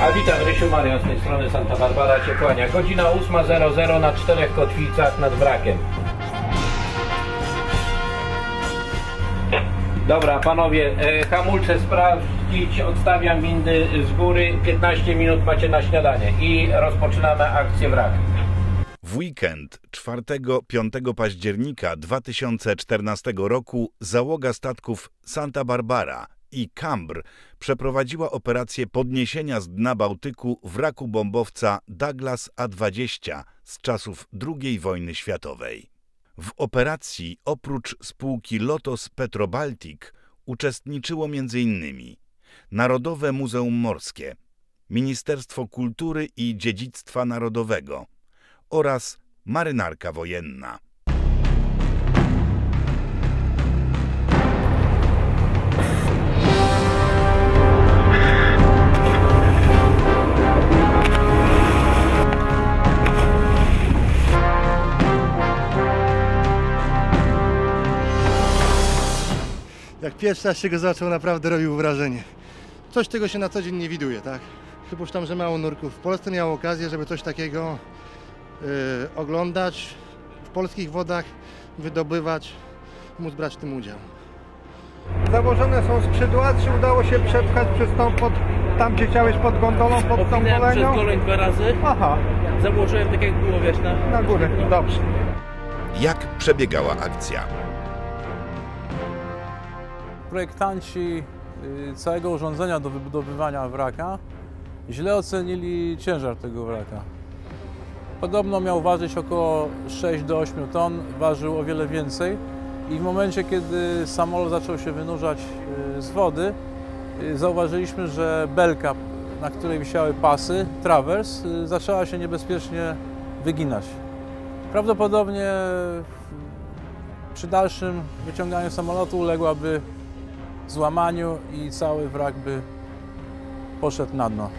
A witam, Rysiu Marian z tej strony Santa Barbara kłania. Godzina 8.00 na czterech kotwicach nad wrakiem. Dobra, panowie, e, hamulce sprawdzić, odstawiam windy z góry, 15 minut macie na śniadanie i rozpoczynamy akcję wrak. W weekend 4-5 października 2014 roku załoga statków Santa Barbara i Cambr przeprowadziła operację podniesienia z dna Bałtyku wraku bombowca Douglas A-20 z czasów II wojny światowej. W operacji oprócz spółki Lotos Petrobaltic uczestniczyło m.in. Narodowe Muzeum Morskie, Ministerstwo Kultury i Dziedzictwa Narodowego oraz Marynarka Wojenna. Pierwszy raz się go zobaczył, naprawdę robił wrażenie. Coś tego się na co dzień nie widuje, tak? Przypuszczam, że mało nurków w Polsce miało okazję, żeby coś takiego yy, oglądać w polskich wodach, wydobywać, móc brać w tym udział. Założone są skrzydła, czy udało się przepchać przez tą pod, tam gdzie chciałeś pod gondolą, pod tą Opinałem przez golenią? goleń dwa razy, Aha, założyłem tak jak było, wiesz, na... na górę, dobrze. Jak przebiegała akcja? Projektanci y, całego urządzenia do wybudowywania wraka źle ocenili ciężar tego wraka. Podobno miał ważyć około 6 do 8 ton, ważył o wiele więcej i w momencie, kiedy samolot zaczął się wynurzać y, z wody, y, zauważyliśmy, że belka, na której wisiały pasy, trawers, zaczęła się niebezpiecznie wyginać. Prawdopodobnie przy dalszym wyciąganiu samolotu uległaby złamaniu i cały wrak by poszedł na dno.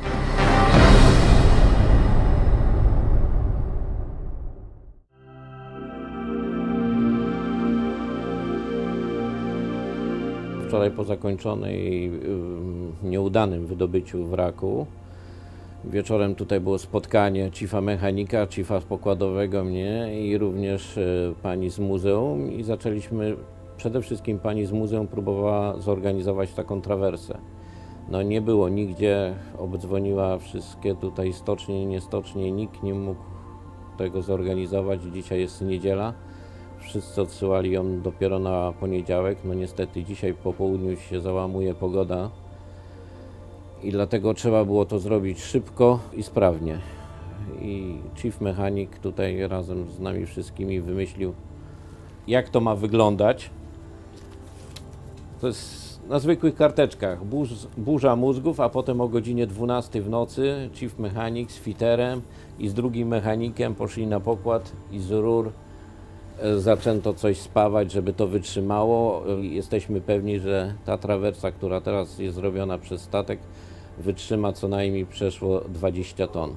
Wczoraj po zakończonej ym, nieudanym wydobyciu wraku wieczorem tutaj było spotkanie chiefa mechanika, chiefa pokładowego mnie i również e, pani z muzeum i zaczęliśmy, przede wszystkim pani z muzeum próbowała zorganizować taką trawersę. No nie było nigdzie, obdzwoniła wszystkie tutaj stocznie, nie stocznie, nikt nie mógł tego zorganizować. Dzisiaj jest niedziela. Wszyscy odsyłali ją dopiero na poniedziałek. No niestety dzisiaj po południu się załamuje pogoda i dlatego trzeba było to zrobić szybko i sprawnie. I chief mechanik tutaj razem z nami wszystkimi wymyślił, jak to ma wyglądać. To jest na zwykłych karteczkach. Burz, burza mózgów, a potem o godzinie 12 w nocy chief mechanik z fiterem i z drugim mechanikiem poszli na pokład i z rur e, zaczęto coś spawać, żeby to wytrzymało. Jesteśmy pewni, że ta trawersa, która teraz jest zrobiona przez statek, wytrzyma co najmniej przeszło 20 ton.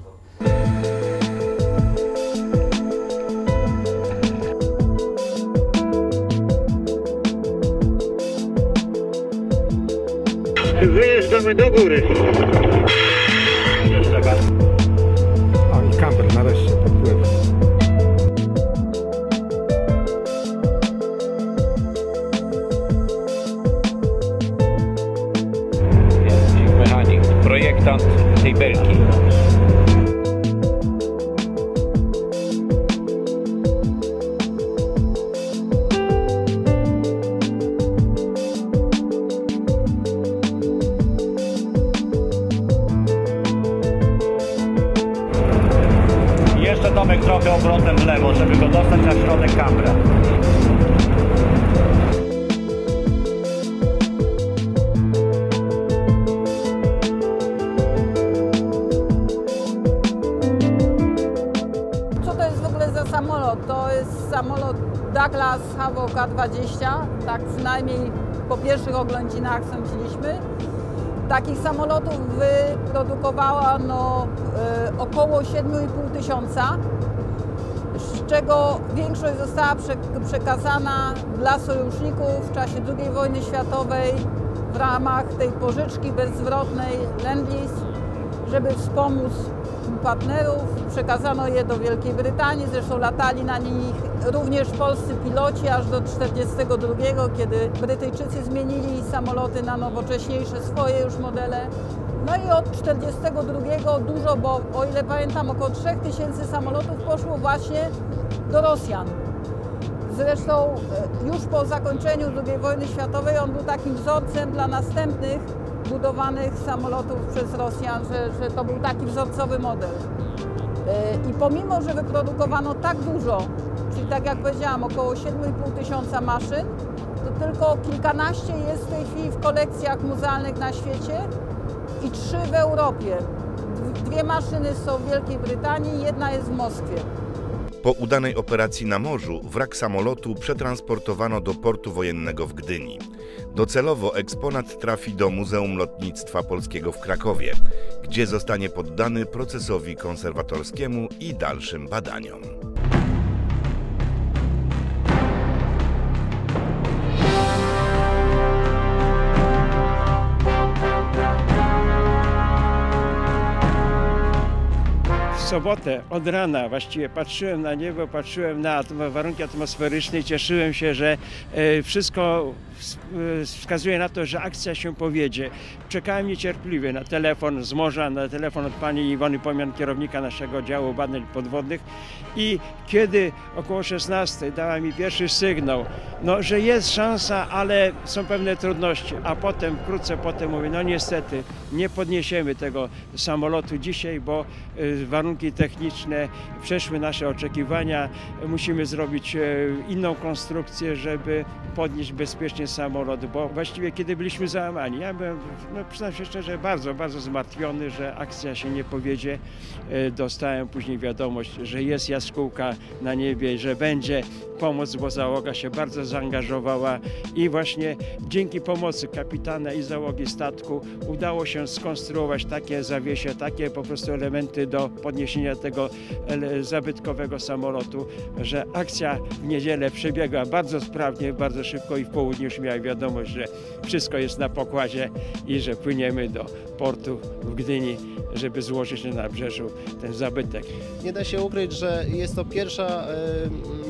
Wyjeżdżamy do góry. O, i kamper nareszcie podpływa. Mechanik, projektant tej belki. Tomek trochę obrotem w lewo, żeby go dostać na środek kambra. Co to jest w ogóle za samolot? To jest samolot Douglas HWK-20, tak przynajmniej po pierwszych oględzinach sądziliśmy. Takich samolotów wyprodukowano e, około 7,5 tysiąca, z czego większość została prze, przekazana dla sojuszników w czasie II wojny światowej w ramach tej pożyczki bezzwrotnej Lend-Lease żeby wspomóc partnerów. Przekazano je do Wielkiej Brytanii, zresztą latali na nich również polscy piloci aż do 1942, kiedy Brytyjczycy zmienili samoloty na nowocześniejsze swoje już modele. No i od 1942 dużo, bo o ile pamiętam około 3000 samolotów poszło właśnie do Rosjan. Zresztą e, już po zakończeniu II wojny światowej on był takim wzorcem dla następnych budowanych samolotów przez Rosjan, że, że to był taki wzorcowy model. E, I pomimo, że wyprodukowano tak dużo, czyli tak jak powiedziałam, około 7,5 tysiąca maszyn, to tylko kilkanaście jest w tej chwili w kolekcjach muzealnych na świecie i trzy w Europie. Dwie maszyny są w Wielkiej Brytanii, jedna jest w Moskwie. Po udanej operacji na morzu wrak samolotu przetransportowano do portu wojennego w Gdyni. Docelowo eksponat trafi do Muzeum Lotnictwa Polskiego w Krakowie, gdzie zostanie poddany procesowi konserwatorskiemu i dalszym badaniom. w sobotę od rana właściwie patrzyłem na niebo, patrzyłem na warunki atmosferyczne i cieszyłem się, że e, wszystko ws- wskazuje na to, że akcja się powiedzie. Czekałem niecierpliwie na telefon z morza, na telefon od pani Iwony Pomian, kierownika naszego działu badań podwodnych i kiedy około 16 dała mi pierwszy sygnał, no, że jest szansa, ale są pewne trudności, a potem, wkrótce potem mówię, no niestety nie podniesiemy tego samolotu dzisiaj, bo y, warunki techniczne przeszły nasze oczekiwania. Musimy zrobić e, inną konstrukcję, żeby podnieść bezpiecznie samolot, bo właściwie kiedy byliśmy załamani, ja byłem, no przyznam się szczerze, bardzo, bardzo zmartwiony, że akcja się nie powiedzie. E, Dostałem później wiadomość, że jest jaskółka na niebie, że będzie pomoc, bo załoga się bardzo zaangażowała i właśnie dzięki pomocy kapitana i załogi statku udało się skonstruować takie zawiesie, takie po prostu elementy do podniesienia tego ele- zabytkowego samolotu, że akcja w niedzielę przebiegła bardzo sprawnie, bardzo szybko i w południu już miałem wiadomość, że wszystko jest na pokładzie i że płyniemy do portu w Gdyni, żeby złożyć na nabrzeżu ten zabytek. Nie da się ukryć, że jest to pierwsza e,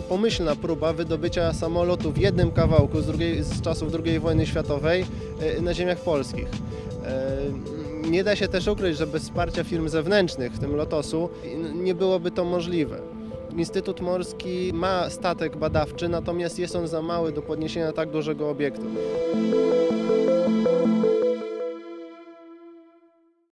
pomyślna próba wydobycia samolotu w jednym kawałku z, drugiej, z czasów II wojny światowej e, na ziemiach polskich. E, nie da się też ukryć, że bez wsparcia firm zewnętrznych, w tym Lotosu, nie byłoby to możliwe. Instytut Morski ma statek badawczy, natomiast jest on za mały do podniesienia tak dużego obiektu.